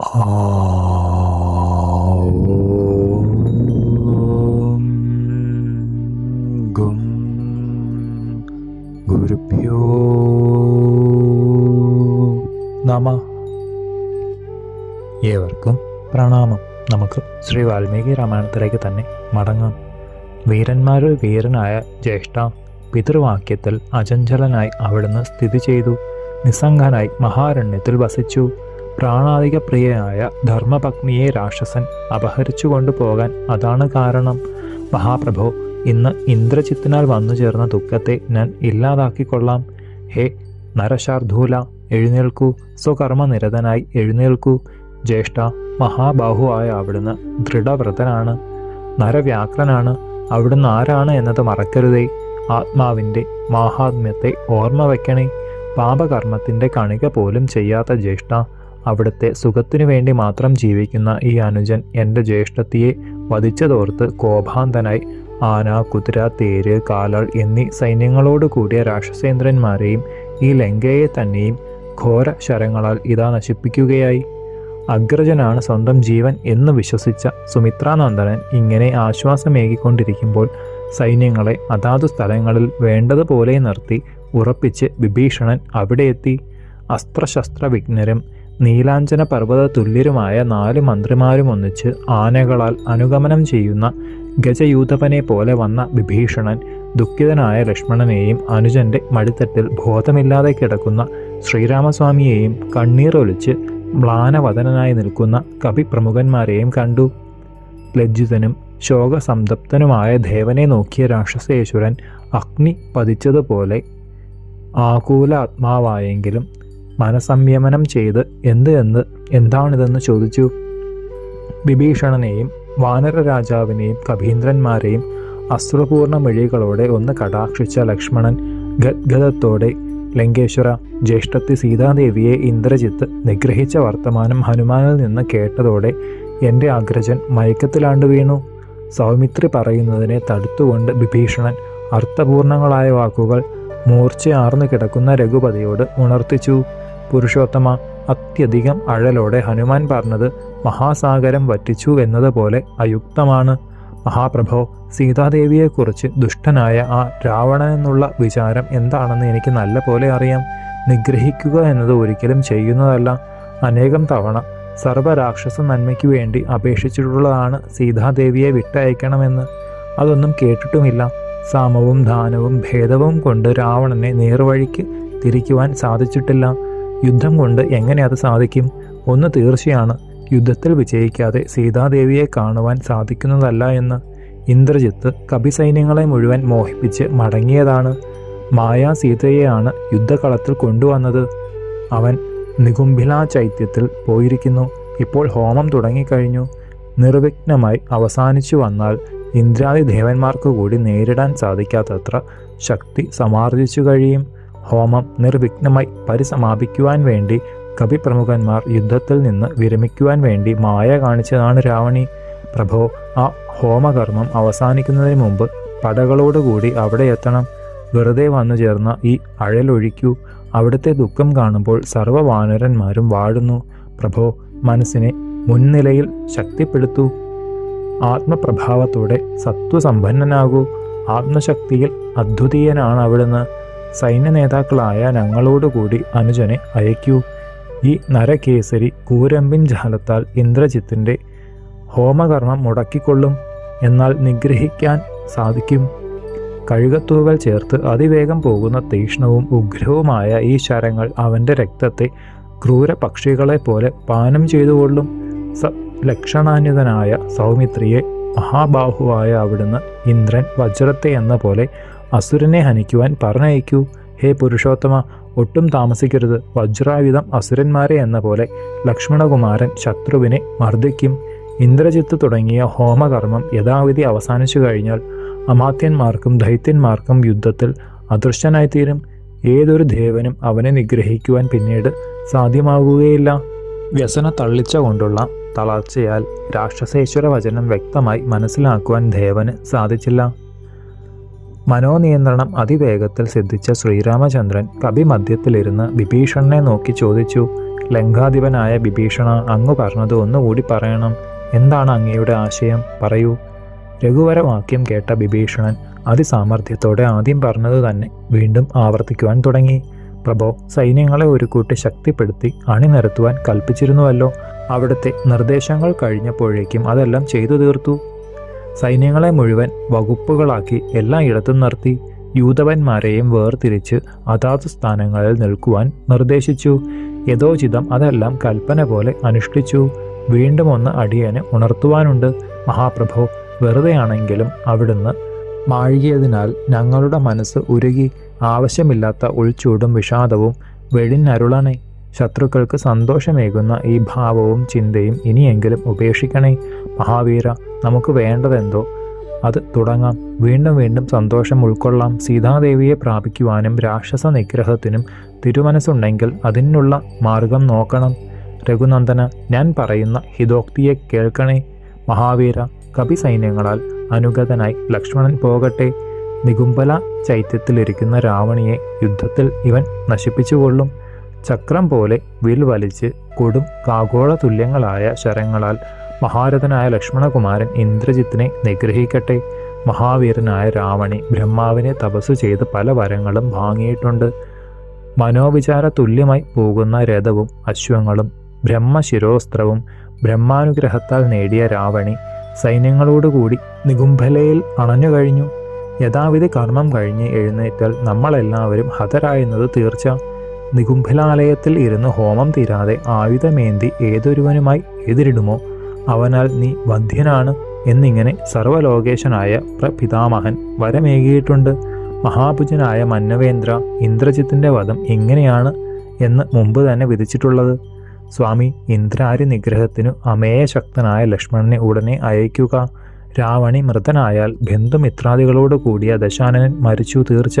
ഗും ഗുരുഭ്യോ നമ. ഏവർക്കും പ്രണാമം. നമുക്ക് ശ്രീ വാൽമീകി രാമായണത്തിലേക്ക് തന്നെ മടങ്ങാം. വീരന്മാരിൽ വീരനായ ജ്യേഷ്ഠ പിതൃവാക്യത്തിൽ അചഞ്ചലനായി അവിടുന്ന് സ്ഥിതി ചെയ്തു. നിസ്സംഗനായി മഹാരണ്യത്തിൽ വസിച്ചു. പ്രാണാധിക പ്രിയനായ ധർമ്മപത്നിയെ രാക്ഷസൻ അപഹരിച്ചു കൊണ്ടുപോകാൻ അതാണ് കാരണം. മഹാപ്രഭു ഇന്ന് ഇന്ദ്രചിത്തിനാൽ വന്നു ചേർന്ന ദുഃഖത്തെ ഞാൻ ഇല്ലാതാക്കിക്കൊള്ളാം. ഹേ നരശാർധൂല എഴുന്നേൽക്കൂ. സ്വകർമ്മനിരതനായി എഴുന്നേൽക്കൂ. ജ്യേഷ്ഠ മഹാബാഹുവായ അവിടുന്ന് ദൃഢവ്രതനാണ്. നരവ്യാക്രനാണ് അവിടുന്ന് ആരാണ് എന്നത് മറക്കരുതേ. ആത്മാവിന്റെ മാഹാത്മ്യത്തെ ഓർമ്മ വയ്ക്കണേ പാപകർമ്മത്തിന്റെ കണിക പോലും ചെയ്യാത്ത ജ്യേഷ്ഠ അവിടുത്തെ സുഖത്തിനു വേണ്ടി മാത്രം ജീവിക്കുന്ന ഈ അനുജൻ എന്റെ ജ്യേഷ്ഠത്തിയെ വധിച്ചതോർത്ത് കോപാന്തനായി ആന കുതിര തേര് കാലൾ എന്നീ സൈന്യങ്ങളോട് കൂടിയ രാക്ഷസേന്ദ്രന്മാരെയും ഈ ലങ്കയെ തന്നെയും ഘോര ശരങ്ങളാൽ ഇതാ നശിപ്പിക്കുകയായി. അഗ്രജനാണ് സ്വന്തം ജീവൻ എന്ന് വിശ്വസിച്ച സുമിത്രാനന്ദനൻ ഇങ്ങനെ ആശ്വാസമേകിക്കൊണ്ടിരിക്കുമ്പോൾ സൈന്യങ്ങളെ അതാതു സ്ഥലങ്ങളിൽ വേണ്ടതുപോലെ നിർത്തി ഉറപ്പിച്ച് വിഭീഷണൻ അവിടെ എത്തി അസ്ത്രശസ്ത്ര വിഘ്നരും നീലാഞ്ചന പർവത തുല്യരുമായ നാല് മന്ത്രിമാരും ഒന്നിച്ച് ആനകളാൽ അനുഗമനം ചെയ്യുന്ന ഗജയൂതപനെ പോലെ വന്ന വിഭീഷണൻ ദുഃഖിതനായ ലക്ഷ്മണനെയും അനുജന്റെ മടിത്തട്ടിൽ ബോധമില്ലാതെ കിടക്കുന്ന ശ്രീരാമസ്വാമിയെയും കണ്ണീറൊലിച്ച് മ്ലാനവദനായി നിൽക്കുന്ന കവിപ്രമുഖന്മാരെയും കണ്ടു. ലജ്ജിതനും ശോകസംതപ്തനുമായ ദേവനെ നോക്കിയ രാക്ഷസേശ്വരൻ അഗ്നി പതിച്ചതുപോലെ ആകൂല ആത്മാവായെങ്കിലും മനസംയമനം ചെയ്ത് എന്ത് എന്ന് എന്താണിതെന്ന് ചോദിച്ചു. വിഭീഷണനെയും വാനര രാജാവിനെയും കഭീന്ദ്രന്മാരെയും അശ്രുപൂർണ മിഴികളോടെ ഒന്ന് കടാക്ഷിച്ച ലക്ഷ്മണൻ ഗദ്ഗതത്തോടെ ലങ്കേശ്വര ജ്യേഷ്ഠത്തി സീതാദേവിയെ ഇന്ദ്രജിത്ത് നിഗ്രഹിച്ച വർത്തമാനം ഹനുമാനിൽ നിന്ന് കേട്ടതോടെ എന്റെ അഗ്രജൻ മയക്കത്തിലാണ്ട് വീണു. സൗമിത്രി പറയുന്നതിനെ തടുത്തുകൊണ്ട് വിഭീഷണൻ അർത്ഥപൂർണങ്ങളായ വാക്കുകൾ മൂർച്ചയാർന്നു കിടക്കുന്ന രഘുപതിയോട് ഉണർത്തിച്ചു. പുരുഷോത്തമ അത്യധികം അഴലോടെ ഹനുമാൻ പറഞ്ഞത് മഹാസാഗരം വറ്റിച്ചു എന്നതുപോലെ അയുക്തമാണ്. മഹാപ്രഭോ സീതാദേവിയെക്കുറിച്ച് ദുഷ്ടനായ ആ രാവണൻ എന്നുള്ള വിചാരം എന്താണെന്ന് എനിക്ക് നല്ല പോലെ അറിയാം. നിഗ്രഹിക്കുക എന്നത് ഒരിക്കലും ചെയ്യുന്നതല്ല. അനേകം തവണ സർവരാക്ഷസ നന്മയ്ക്ക് വേണ്ടി അപേക്ഷിച്ചിട്ടുള്ളതാണ് സീതാദേവിയെ വിട്ടയക്കണമെന്ന്. അതൊന്നും കേട്ടിട്ടുമില്ല. സാമവും ദാനവും ഭേദവും കൊണ്ട് രാവണനെ നേർവഴിക്ക് തിരിക്കുവാൻ സാധിച്ചിട്ടില്ല. യുദ്ധം കൊണ്ട് എങ്ങനെ അത് സാധിക്കും? ഒന്ന് തീർച്ചയാണ്. യുദ്ധത്തിൽ വിജയിക്കാതെ സീതാദേവിയെ കാണുവാൻ സാധിക്കുന്നതല്ല എന്ന് ഇന്ദ്രജിത്ത് കപിസൈന്യങ്ങളെ മുഴുവൻ മോഹിപ്പിച്ച് മടങ്ങിയതാണ്. മായാ സീതയെയാണ് യുദ്ധകളത്തിൽ കൊണ്ടുവന്നത്. അവൻ നികുംഭില ചൈത്യത്തിൽ പോയിരിക്കുന്നു. ഇപ്പോൾ ഹോമം തുടങ്ങിക്കഴിഞ്ഞു. നിർവിഘ്നമായി അവസാനിച്ചു വന്നാൽ ഇന്ദ്രാദി ദേവന്മാർക്ക് കൂടി നേരിടാൻ സാധിക്കാത്തത്ര ശക്തി സമാർജിച്ചു കഴിയും. ഹോമം നിർവിഘ്നമായി പരിസമാപിക്കുവാൻ വേണ്ടി കവിപ്രമുഖന്മാർ യുദ്ധത്തിൽ നിന്ന് വിരമിക്കുവാൻ വേണ്ടി മായ കാണിച്ചതാണ് രാവണി. പ്രഭോ ആ ഹോമകർമ്മം അവസാനിക്കുന്നതിന് മുമ്പ് പടകളോടുകൂടി അവിടെ എത്തണം. വെറുതെ വന്നു ചേർന്ന ഈ അഴലൊഴിക്കൂ അവിടുത്തെ ദുഃഖം കാണുമ്പോൾ സർവവാനരന്മാരും വാഴുന്നു. പ്രഭോ മനസ്സിനെ മുൻനിലയിൽ ശക്തിപ്പെടുത്തൂ. ആത്മപ്രഭാവത്തോടെ സത്വസമ്പന്നനാകൂ. ആത്മശക്തിയിൽ അദ്വിതീയനാണ് അവിടുന്ന്. സൈന്യ നേതാക്കളായ ഞങ്ങളോടുകൂടി അനുജനെ അയക്കൂ. ഈ നരകേസരി കൂരമ്പിൻ ജാലത്താൽ ഇന്ദ്രജിത്തിന്റെ ഹോമകർമ്മം മുടക്കിക്കൊള്ളും എന്നാൽ നിഗ്രഹിക്കാൻ സാധിക്കും. കഴുകത്തൂവൽ ചേർത്ത് അതിവേഗം പോകുന്ന തീക്ഷ്ണവും ഉഗ്രവുമായ ഈ ശരങ്ങൾ അവന്റെ രക്തത്തെ ക്രൂര പക്ഷികളെ പോലെ പാനം ചെയ്തുകൊള്ളും. സ ലക്ഷണാന്യതനായ സൗമിത്രിയെ മഹാബാഹുവായ അവിടുന്ന് ഇന്ദ്രൻ വജ്രത്തെ എന്ന പോലെ അസുരനെ ഹനിക്കുവാൻ പറഞ്ഞയക്കൂ. ഹേ പുരുഷോത്തമ ഒട്ടും താമസിക്കരുത്. വജ്രായുധം അസുരന്മാരെ എന്ന പോലെ ലക്ഷ്മണകുമാരൻ ശത്രുവിനെ മർദ്ദിക്കും. ഇന്ദ്രജിത്ത് തുടങ്ങിയ ഹോമകർമ്മം യഥാവിധി അവസാനിച്ചു കഴിഞ്ഞാൽ അമാത്യന്മാർക്കും ദൈത്യന്മാർക്കും യുദ്ധത്തിൽ അദൃശ്യനായിത്തീരും. ഏതൊരു ദേവനും അവനെ നിഗ്രഹിക്കുവാൻ പിന്നീട് സാധ്യമാകുകയില്ല. വ്യസന തള്ളിച്ച കൊണ്ടുള്ള തളർച്ചയാൽ രാക്ഷസേശ്വര വചനം വ്യക്തമായി മനസ്സിലാക്കുവാൻ ദേവന് സാധിച്ചില്ല. മനോനിയന്ത്രണം അതിവേഗത്തിൽ സിദ്ധിച്ച ശ്രീരാമചന്ദ്രൻ കവിമധ്യത്തിലിരുന്ന് വിഭീഷണനെ നോക്കി ചോദിച്ചു ലങ്കാധിപനായ വിഭീഷണ അങ്ങ് പറഞ്ഞത് ഒന്നുകൂടി പറയണം. എന്താണ് അങ്ങയുടെ ആശയം? പറയൂ. രഘുവരവാക്യം കേട്ട വിഭീഷണൻ അതിസാമർഥ്യത്തോടെ ആദ്യം പറഞ്ഞത് തന്നെ വീണ്ടും ആവർത്തിക്കുവാൻ തുടങ്ങി. പ്രഭോ സൈന്യങ്ങളെ ഒരു കൂട്ടി ശക്തിപ്പെടുത്തി അണിനിരത്തുവാൻ കൽപ്പിച്ചിരുന്നുവല്ലോ. അവിടുത്തെ നിർദ്ദേശങ്ങൾ കഴിഞ്ഞപ്പോഴേക്കും അതെല്ലാം ചെയ്തു തീർത്തു. സൈന്യങ്ങളെ മുഴുവൻ വകുപ്പുകളാക്കി എല്ലായിടത്തും നിർത്തി യൂതവന്മാരെയും വേർതിരിച്ച് അതാത് സ്ഥാനങ്ങളിൽ നിൽക്കുവാൻ നിർദ്ദേശിച്ചു. യഥോചിതം അതെല്ലാം കൽപ്പന പോലെ അനുഷ്ഠിച്ചു. വീണ്ടും ഒന്ന് അടിയന് ഉണർത്തുവാനുണ്ട്. മഹാപ്രഭോ വെറുതെയാണെങ്കിലും അവിടുന്ന് മാഴുകിയതിനാൽ ഞങ്ങളുടെ മനസ്സ് ഉരുകി. ആവശ്യമില്ലാത്ത ഉൾച്ചൂടും വിഷാദവും വെടിഞ്ഞരുളണേ ശത്രുക്കൾക്ക് സന്തോഷമേകുന്ന ഈ ഭാവവും ചിന്തയും ഇനിയെങ്കിലും ഉപേക്ഷിക്കണേ. മഹാവീര നമുക്ക് വേണ്ടതെന്തോ? അത് തുടങ്ങാം. വീണ്ടും വീണ്ടും സന്തോഷം ഉൾക്കൊള്ളാം. സീതാദേവിയെ പ്രാപിക്കുവാനും രാക്ഷസ നിഗ്രഹത്തിനും തിരുമനസ്സുണ്ടെങ്കിൽ അതിനുള്ള മാർഗം നോക്കണം. രഘുനന്ദന ഞാൻ പറയുന്ന ഹിതോക്തിയെ കേൾക്കണേ. മഹാവീര കപി സൈന്യങ്ങളാൽ അനുഗതനായി ലക്ഷ്മണൻ പോകട്ടെ. നികുംബല ചൈത്യത്തിലിരിക്കുന്ന രാവണിയെ യുദ്ധത്തിൽ ഇവൻ നശിപ്പിച്ചുകൊള്ളും. ചക്രം പോലെ വിൽ വലിച്ച് കൊടും കാഗോള തുല്യങ്ങളായ ശരങ്ങളാൽ മഹാരഥനായ ലക്ഷ്മണകുമാരൻ ഇന്ദ്രജിത്തിനെ നിഗ്രഹിക്കട്ടെ. മഹാവീരനായ രാവണി ബ്രഹ്മാവിനെ തപസ് ചെയ്ത് പല വരങ്ങളും വാങ്ങിയിട്ടുണ്ട്. മനോവിചാര തുല്യമായി പോകുന്ന രഥവും അശ്വങ്ങളും ബ്രഹ്മശിരോസ്ത്രവും ബ്രഹ്മാനുഗ്രഹത്താൽ നേടിയ രാവണി സൈന്യങ്ങളോടുകൂടി നികുംഭലയിൽ അണഞ്ഞുകഴിഞ്ഞു യഥാവിധി കർമ്മം കഴിഞ്ഞ് എഴുന്നേറ്റാൽ നമ്മളെല്ലാവരും ഹതരായെന്നത് തീർച്ച. നികുംഭലാലയത്തിൽ ഇരുന്ന് ഹോമം തീരാതെ ആയുധമേന്തി ഏതൊരുവനുമായി എതിരിടുമോ? അവനാൽ നീ വധ്യനാണ് എന്നിങ്ങനെ സർവലോകേശനായ പ്രപിതാമഹൻ വരമേകിയിട്ടുണ്ട്. മഹാഭുജനായ മന്നവേന്ദ്ര ഇന്ദ്രജിത്തിന്റെ വധം ഇങ്ങനെയാണ് എന്ന് മുമ്പ് തന്നെ വിധിച്ചിട്ടുള്ളത്. സ്വാമി ഇന്ദ്രാരി നിഗ്രഹത്തിനു അമേയശക്തനായ ലക്ഷ്മണനെ ഉടനെ അയക്കുക രാവണി മൃതനായാൽ ബന്ധുമിത്രാദികളോട് കൂടിയ ദശാനനൻ മരിച്ചു തീർച്ച.